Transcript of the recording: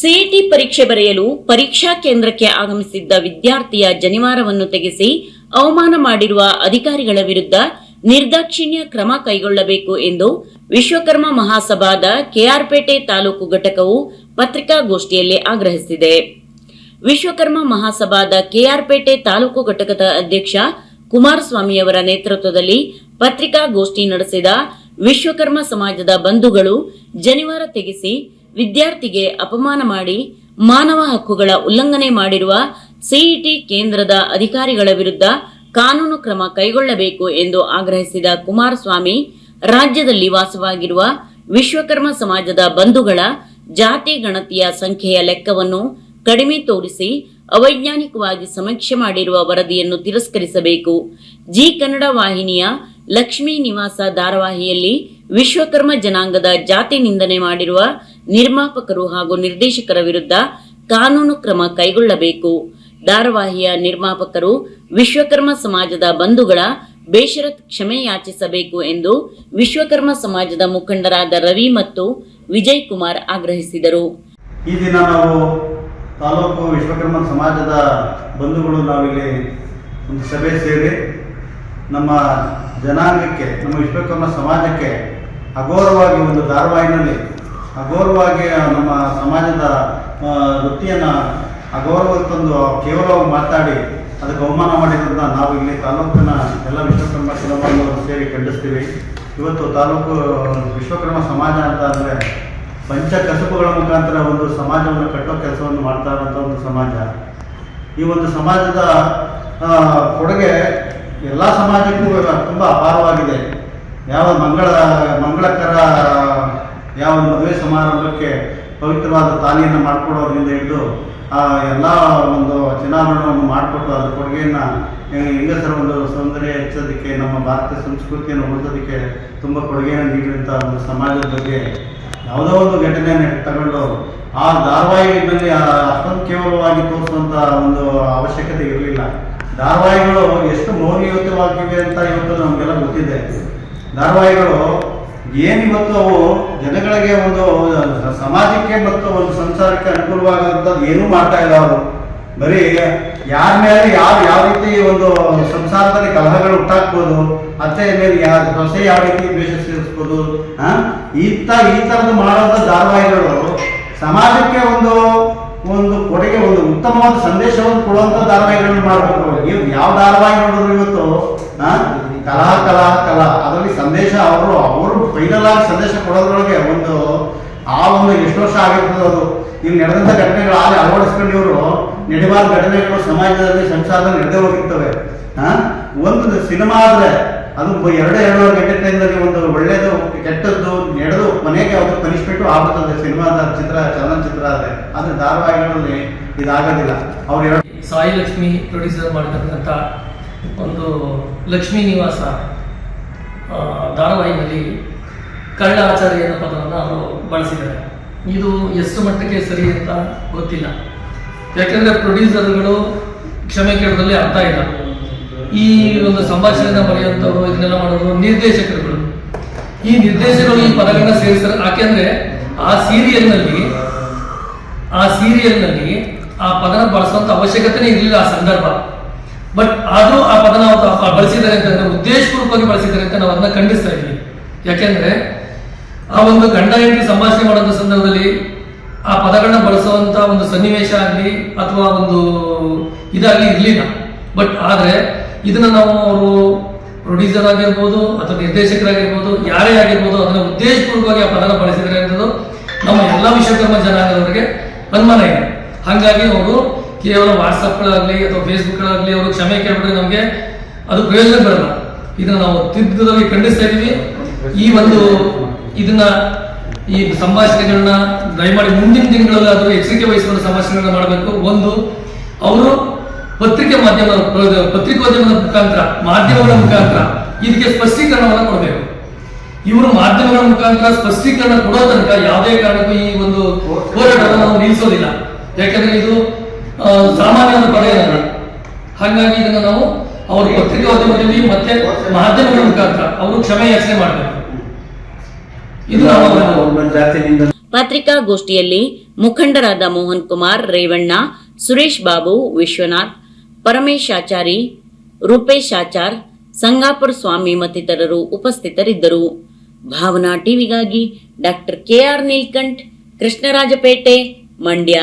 CET ಪರೀಕ್ಷೆ ಬರೆಯಲು ಪರೀಕ್ಷಾ ಕೇಂದ್ರಕ್ಕೆ ಆಗಮಿಸಿದ್ದ ವಿದ್ಯಾರ್ಥಿಯ ಜನಿವಾರವನ್ನು ತೆಗೆಸಿ ಅವಮಾನ ಮಾಡಿರುವ ಅಧಿಕಾರಿಗಳ ವಿರುದ್ಧ ನಿರ್ದಾಕ್ಷಿಣ್ಯ ಕ್ರಮ ಕೈಗೊಳ್ಳಬೇಕು ಎಂದು ವಿಶ್ವಕರ್ಮ ಮಹಾಸಭಾದ ಕೆಆರ್ಪೇಟೆ ತಾಲೂಕು ಘಟಕವು ಪತ್ರಿಕಾಗೋಷ್ಠಿಯಲ್ಲಿ ಆಗ್ರಹಿಸಿದೆ. ವಿಶ್ವಕರ್ಮ ಮಹಾಸಭಾದ ಕೆಆರ್ಪೇಟೆ ತಾಲೂಕು ಘಟಕದ ಅಧ್ಯಕ್ಷ ಕುಮಾರಸ್ವಾಮಿಯವರ ನೇತೃತ್ವದಲ್ಲಿ ಪತ್ರಿಕಾಗೋಷ್ಠಿ ನಡೆಸಿದ ವಿಶ್ವಕರ್ಮ ಸಮಾಜದ ಬಂಧುಗಳು ಜನಿವಾರ ತೆಗೆಸಿ ವಿದ್ಯಾರ್ಥಿಗೆ ಅಪಮಾನ ಮಾಡಿ ಮಾನವ ಹಕ್ಕುಗಳ ಉಲ್ಲಂಘನೆ ಮಾಡಿರುವ ಸಿಇಟಿ ಕೇಂದ್ರದ ಅಧಿಕಾರಿಗಳ ವಿರುದ್ಧ ಕಾನೂನು ಕ್ರಮ ಕೈಗೊಳ್ಳಬೇಕು ಎಂದು ಆಗ್ರಹಿಸಿದ ಕುಮಾರಸ್ವಾಮಿ, ರಾಜ್ಯದಲ್ಲಿ ವಾಸವಾಗಿರುವ ವಿಶ್ವಕರ್ಮ ಸಮಾಜದ ಬಂಧುಗಳ ಜಾತಿ ಗಣತಿಯ ಸಂಖ್ಯೆಯ ಲೆಕ್ಕವನ್ನು ಕಡಿಮೆ ತೋರಿಸಿ ಅವೈಜ್ಞಾನಿಕವಾಗಿ ಸಮೀಕ್ಷೆ ಮಾಡಿರುವ ವರದಿಯನ್ನು ತಿರಸ್ಕರಿಸಬೇಕು. ಜಿ ಕನ್ನಡ ವಾಹಿನಿಯ ಲಕ್ಷ್ಮೀ ನಿವಾಸ ಧಾರಾವಾಹಿಯಲ್ಲಿ ವಿಶ್ವಕರ್ಮ ಜನಾಂಗದ ಜಾತಿ ನಿಂದನೆ ಮಾಡಿರುವ ನಿರ್ಮಾಪಕರು ಹಾಗೂ ನಿರ್ದೇಶಕರ ವಿರುದ್ಧ ಕಾನೂನು ಕ್ರಮ ಕೈಗೊಳ್ಳಬೇಕು. ಧಾರಾವಾಹಿಯ ನಿರ್ಮಾಪಕರು ವಿಶ್ವಕರ್ಮ ಸಮಾಜದ ಬಂಧುಗಳ ಬೇಷರತ್ ಕ್ಷಮೆ ಯಾಚಿಸಬೇಕು ಎಂದು ವಿಶ್ವಕರ್ಮ ಸಮಾಜದ ಮುಖಂಡರಾದ ರವಿ ಮತ್ತು ವಿಜಯ್ ಕುಮಾರ್ ಆಗ್ರಹಿಸಿದರು. ಈ ದಿನ ನಾವು ತಾಲೂಕು ವಿಶ್ವಕರ್ಮ ಸಮಾಜದ ಬಂಧುಗಳು ನಾವಿಲ್ಲಿ ಒಂದು ಸಭೆ ಸೇರಿ ನಮ್ಮ ಜನಾಂಗಕ್ಕೆ, ನಮ್ಮ ವಿಶ್ವಕರ್ಮ ಸಮಾಜಕ್ಕೆ ಅಗೌರವಾಗಿ ಒಂದು ಧಾರಾವಾಹಿನಲ್ಲಿ ಅಗೌರವಾಗಿ ನಮ್ಮ ಸಮಾಜದ ವೃತ್ತಿಯನ್ನು ಅಗೌರವ ತಂದು ಕೇವಲವಾಗಿ ಮಾತಾಡಿ ಅದಕ್ಕೆ ಅವಮಾನ ಮಾಡಿದ್ರಿಂದ ನಾವು ಇಲ್ಲಿ ತಾಲೂಕಿನ ಎಲ್ಲ ವಿಶ್ವಕರ್ಮ ಕುಲವನ್ನು ಸೇರಿ ಖಂಡಿಸ್ತೀವಿ. ಇವತ್ತು ತಾಲೂಕು ವಿಶ್ವಕರ್ಮ ಸಮಾಜ ಅಂತ ಅಂದರೆ ಪಂಚ ಕಸುಬುಗಳ ಮುಖಾಂತರ ಒಂದು ಸಮಾಜವನ್ನು ಕಟ್ಟೋ ಕೆಲಸವನ್ನು ಮಾಡ್ತಾ ಇರುವಂಥ ಒಂದು ಸಮಾಜ. ಈ ಒಂದು ಸಮಾಜದ ಕೊಡುಗೆ ಎಲ್ಲ ಸಮಾಜಕ್ಕೂ ತುಂಬ ಅಪಾರವಾಗಿದೆ. ಯಾವ ಮಂಗಳ, ಮಂಗಳಕರ ಯಾವ ಮದುವೆ ಸಮಾರಂಭಕ್ಕೆ ಪವಿತ್ರವಾದ ತಾಲಿಯನ್ನು ಮಾಡಿಕೊಡೋದ್ರಿಂದ ಹಿಡಿದು, ಆ ಎಲ್ಲ ಒಂದು ಚಿನ್ನಾಭರಣವನ್ನು ಮಾಡಿಕೊಟ್ಟು ಅದರ ಕೊಡುಗೆಯನ್ನು ಹೆಂಗಸರ ಒಂದು ಸೌಂದರ್ಯ ಹೆಚ್ಚೋದಕ್ಕೆ, ನಮ್ಮ ಭಾರತೀಯ ಸಂಸ್ಕೃತಿಯನ್ನು ಉಳಿಸೋದಕ್ಕೆ ತುಂಬ ಕೊಡುಗೆಯನ್ನು ನೀಡಿದಂಥ ಒಂದು ಸಮಾಜದ ಬಗ್ಗೆ ಯಾವುದೋ ಒಂದು ಘಟನೆಯನ್ನು ತಗೊಂಡು, ಆ ಧಾರಾವಾಹಿನಲ್ಲಿ ಅಷ್ಟೊಂದು ಕೇವಲವಾಗಿ ತೋರಿಸುವಂತ ಒಂದು ಅವಶ್ಯಕತೆ ಇರಲಿಲ್ಲ. ಧಾರಾವಾಹಿಗಳು ಎಷ್ಟು ಮೌಲ್ಯಯುತವಾಗಿವೆ ಅಂತ ಇವತ್ತು ನಮಗೆಲ್ಲ ಗೊತ್ತಿದೆ. ಧಾರಾವಾಹಿಗಳು ಏನಿವತ್ತು ಅವು ಜನಗಳಿಗೆ ಒಂದು ಸಮಾಜಕ್ಕೆ ಮತ್ತು ಒಂದು ಸಂಸಾರಕ್ಕೆ ಅನುಕೂಲವಾಗುವಂಥದ್ದು ಏನೂ ಮಾಡ್ತಾ ಇಲ್ಲ ಅವರು. ಬರೀ ಯಾರ ಮೇಲೆ ಯಾವ ಯಾವ ರೀತಿ ಒಂದು ಸಂಸಾರದಲ್ಲಿ ಕಲಹಗಳು ಉಂಟಾಕ್ಬೋದು ಅತ್ತೆ ಮೇಲೆ ಯಾವ ಸೊಸೆ ಯಾವ ರೀತಿ ದ್ವೇಷ ಸೇರಿಸ್ಬೋದು ಹಾ ಈ ಥರದ್ದು ಮಾಡುವಂಥ ಧಾರಾವಾಹಿಗಳು ಸಮಾಜಕ್ಕೆ ಒಂದು ಒಂದು ಕೊಡುಗೆ, ಒಂದು ಉತ್ತಮವಾದ ಸಂದೇಶವನ್ನು ಕೊಡುವಂಥ ಧಾರಾವಾಹಿಗಳನ್ನು ಮಾಡಬೇಕು ಇವ್ ಯಾವ ಧಾರಾವಾಹಿ ನೋಡಿದ್ರು ಇವತ್ತು? ಕಲಾ ಕಲಾ ಕಲಾ ಅದರಲ್ಲಿ ಸಂದೇಶ ಅವರು ಅವರು ಫೈನಲ್ ಆಗಿ ಸಂದೇಶ ಕೊಡೋದ್ರೊಳಗೆ ಒಂದು, ಆ ಒಂದು ಎಷ್ಟು ವರ್ಷ ಆಗಿರ್ತದೆ ಅದು. ಇಲ್ಲಿ ನಡೆದಂಥ ಘಟನೆಗಳು ಆಗಿ ಅಳವಡಿಸ್ಕೊಂಡು ಇವರು ನಡೆವಾದ ಘಟನೆಗಳು ಸಮಾಜದಲ್ಲಿ ಸಂಸಾರದಲ್ಲಿ ನಡೆದೇ ಹೋಗಿರ್ತವೆ? ಒಂದು ಸಿನಿಮಾ ಆದ್ರೆ ಅದು ಎರಡೇ ಎರಡು ಎರಡೂವರೆ ಗಂಟೆ ಒಂದು ಒಳ್ಳೇದು, ಕೆಟ್ಟದ್ದು, ನಡೆದು ಮನೆಗೆ ಅದು ಪನಿಷ್ಮೆಂಟು ಆಗುತ್ತದೆ ಸಿನಿಮಾದ ಚಿತ್ರ, ಚಲನಚಿತ್ರ ಆದ್ರೆ. ಆದ್ರೆ ಧಾರಾವಾಹಿಗಳಲ್ಲಿ ಇದಾಗೋದಿಲ್ಲ. ಅವ್ರ ಎರಡು ಸಾಯಿ ಲಕ್ಷ್ಮಿ ಪ್ರೊಡ್ಯೂಸರ್ ಮಾಡಿರ್ತಕ್ಕಂಥ ಒಂದು ಲಕ್ಷ್ಮೀ ನಿವಾಸ ಧಾರಾವಾಹಿನಲ್ಲಿ ಕಳ್ಳ ಆಚಾರ್ಯ ಅನ್ನೋ ಪದವನ್ನು ಅವರು ಬಳಸಿದ್ದಾರೆ. ಇದು ಎಷ್ಟು ಮಟ್ಟಕ್ಕೆ ಸರಿ ಅಂತ ಗೊತ್ತಿಲ್ಲ. ಯಾಕೆಂದ್ರೆ ಪ್ರೊಡ್ಯೂಸರ್ಗಳು ಕ್ಷಮೆ ಕೇಳೋದ್ರಲ್ಲಿ ಅರ್ಥ ಇಲ್ಲ. ಈ ಒಂದು ಸಂಭಾಷಣೆನ ಬರೆಯುವಂಥವ್ರು, ಇದನ್ನೆಲ್ಲ ಮಾಡೋದು ನಿರ್ದೇಶಕರುಗಳು. ಈ ನಿರ್ದೇಶಕರು ಈ ಪದಗಳನ್ನ ಸೇರಿಸ್ತಾರೆ. ಯಾಕೆಂದ್ರೆ ಆ ಸೀರಿಯಲ್ನಲ್ಲಿ ಆ ಸೀರಿಯಲ್ನಲ್ಲಿ ಆ ಪದನ ಬಳಸುವಂತ ಅವಶ್ಯಕತೆನೇ ಇರಲಿಲ್ಲ ಆ ಸಂದರ್ಭ. ಬಟ್ ಆದರೂ ಆ ಪದನ ಬಳಸಿದ್ದಾರೆ ಅಂತಂದ್ರೆ ಉದ್ದೇಶಪೂರ್ವಕವಾಗಿ ಬಳಸಿದ್ದಾರೆ ಅಂತ ನಾವು ಅದನ್ನ ಖಂಡಿಸ್ತಾ ಇದ್ದೀವಿ. ಯಾಕೆಂದ್ರೆ ಆ ಒಂದು ಗಂಡ ಹೆಂಡತಿ ಸಂಭಾಷಣೆ ಮಾಡುವಂತ ಸಂದರ್ಭದಲ್ಲಿ ಆ ಪದಗಳನ್ನ ಬಳಸುವಂತ ಒಂದು ಸನ್ನಿವೇಶ ಆಗಲಿ ಅಥವಾ ಒಂದು ಇದಾಗಲಿ ಇರಲಿಲ್ಲ. ಬಟ್ ಆದ್ರೆ ಇದನ್ನ ನಾವು ಅವರು ಪ್ರೊಡ್ಯೂಸರ್ ಆಗಿರ್ಬೋದು ಅಥವಾ ನಿರ್ದೇಶಕರಾಗಿರ್ಬೋದು, ಯಾರೇ ಆಗಿರ್ಬೋದು ಅದನ್ನ ಉದ್ದೇಶಪೂರ್ವಕವಾಗಿ ಆ ಪದನ ಬಳಸಿದ್ರೆ ಅನ್ನೋದು ನಮ್ಮ ಎಲ್ಲ ವಿಶ್ವಕರ್ಮ ಜನಾಂಗದವರಿಗೆ ಅನುಮಾನ ಇದೆ. ಹಾಗಾಗಿ ಅವರು ಕೇವಲ ವಾಟ್ಸಪ್ಗಳಾಗಲಿ ಅಥವಾ ಫೇಸ್ಬುಕ್ಗಳಾಗಲಿ ಅವರು ಕ್ಷಮೆ ಕೇಳಿದ್ರೆ ನಮಗೆ ಅದು ಪ್ರಯೋಜನ ಬರಲ್ಲ. ಇದನ್ನ ನಾವು ತಿದ್ದದಲ್ಲಿ ಖಂಡಿಸ್ತಾ ಇದ್ದೀವಿ. ಈ ಒಂದು ಇದನ್ನ ಈ ಸಂಭಾಷಣೆಗಳನ್ನ ದಯಮಾಡಿ ಮುಂದಿನ ದಿನಗಳಲ್ಲಿ ಅದು ಎಚ್ಚರಿಕೆ ವಹಿಸಿಕೊಂಡು ಸಂಭಾಷಣೆಗಳನ್ನ ಮಾಡಬೇಕು. ಒಂದು, ಅವರು ಪತ್ರಿಕೆ ಮಾಧ್ಯಮ, ಪತ್ರಿಕೋದ್ಯಮದ ಮುಖಾಂತರ, ಮಾಧ್ಯಮಗಳ ಮುಖಾಂತರ ಇದಕ್ಕೆ ಸ್ಪಷ್ಟೀಕರಣವನ್ನು ಕೊಡಬೇಕು. ಇವರು ಮಾಧ್ಯಮಗಳ ಮುಖಾಂತರ ಸ್ಪಷ್ಟೀಕರಣ ಕೊಡೋ ತನಕ ಯಾವುದೇ ಕಾರಣಕ್ಕೂ ಈ ಒಂದು ಹೋರಾಟವನ್ನು ನಾವು ನಿಲ್ಲಿಸೋದಿಲ್ಲ. ಯಾಕಂದ್ರೆ ಇದು ಸಾಮಾನ್ಯ ಏನಲ್ಲ? ಹಾಗಾಗಿ ಇದನ್ನು ನಾವು ಅವರು ಪತ್ರಿಕೋದ್ಯಮದಲ್ಲಿ ಮತ್ತೆ ಮಾಧ್ಯಮಗಳ ಮುಖಾಂತರ ಅವರು ಕ್ಷಮೆ ಯಾಚನೆ ಮಾಡಬೇಕು ಇದು ನಮ್ಮ ಒಂದು ಜಾತಿನಿಂದ ಪತ್ರಿಕಾಗೋಷ್ಠಿಯಲ್ಲಿ ಮುಖಂಡರಾದ ಮೋಹನ್ ಕುಮಾರ್, ರೇವಣ್ಣ, ಸುರೇಶ್ ಬಾಬು, ವಿಶ್ವನಾಥ್, ಪರಮೇಶ್ ಆಚಾರಿ, ರೂಪೇಶ್ ಆಚಾರ್, ಸಂಗಾಪುರ ಸ್ವಾಮಿ ಮತ್ತಿತರರು ಉಪಸ್ಥಿತರಿದ್ದರು. Bhavana ಟಿವಿಗಾಗಿ doctor K R Neelkanth, Krishnarajapete, Mandya.